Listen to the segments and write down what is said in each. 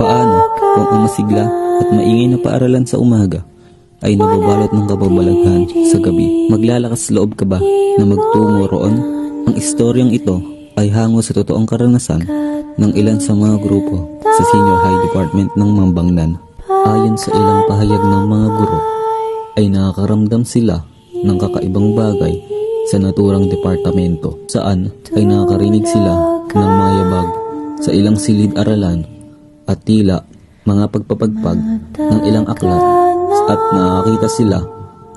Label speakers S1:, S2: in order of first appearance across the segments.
S1: Paano kung ang masigla at maingay na paaralan sa umaga ay nababalot ng kababalaghan sa gabi? Maglalakas loob ka ba na magtungo roon? Ang istoryang ito ay hango sa totoong karanasan ng ilan sa mga grupo sa Senior High Department ng Mambangnan. Ayon sa ilang pahayag ng mga guro, ay nakakaramdam sila ng kakaibang bagay sa naturang departamento saan ay nakakarinig sila ng mga yabag sa ilang silid-aralan at tila mga pagpapagpag ng ilang aklat at nakakita sila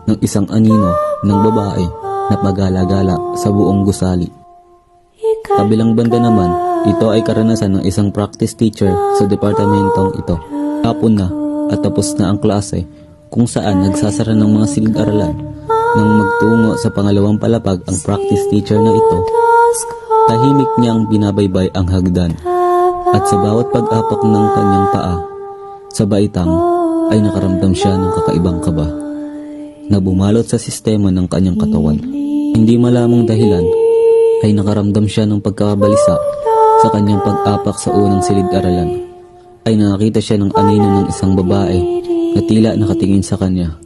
S1: ng isang anino ng babae na pagala-gala sa buong gusali. Kabilang banda naman, ito ay karanasan ng isang practice teacher sa departamentong ito. Hapon na at tapos na ang klase kung saan nagsasara ng mga silid-aralan nang magtungo sa pangalawang palapag ang practice teacher na ito. Tahimik niyang binabaybay ang hagdan at sa bawat pag-apak ng kanyang paa sa baitang ay nakaramdam siya ng kakaibang kaba na bumalot sa sistema ng kanyang katawan. Hindi malamang dahilan ay nakaramdam siya ng pagkakabalisa sa kanyang pag-apak sa unang silid-aralan. Ay nakakita siya ng anino ng isang babae na tila nakatingin sa kanya.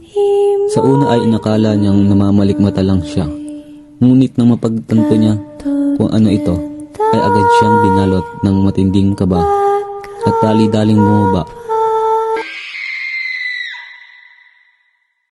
S1: Sa una ay inakala niyang namamalikmata lang siya. Ngunit nang mapagtanto niya kung ano ito, ay agad siyang binalot ng matinding kaba at dali-daling bumaba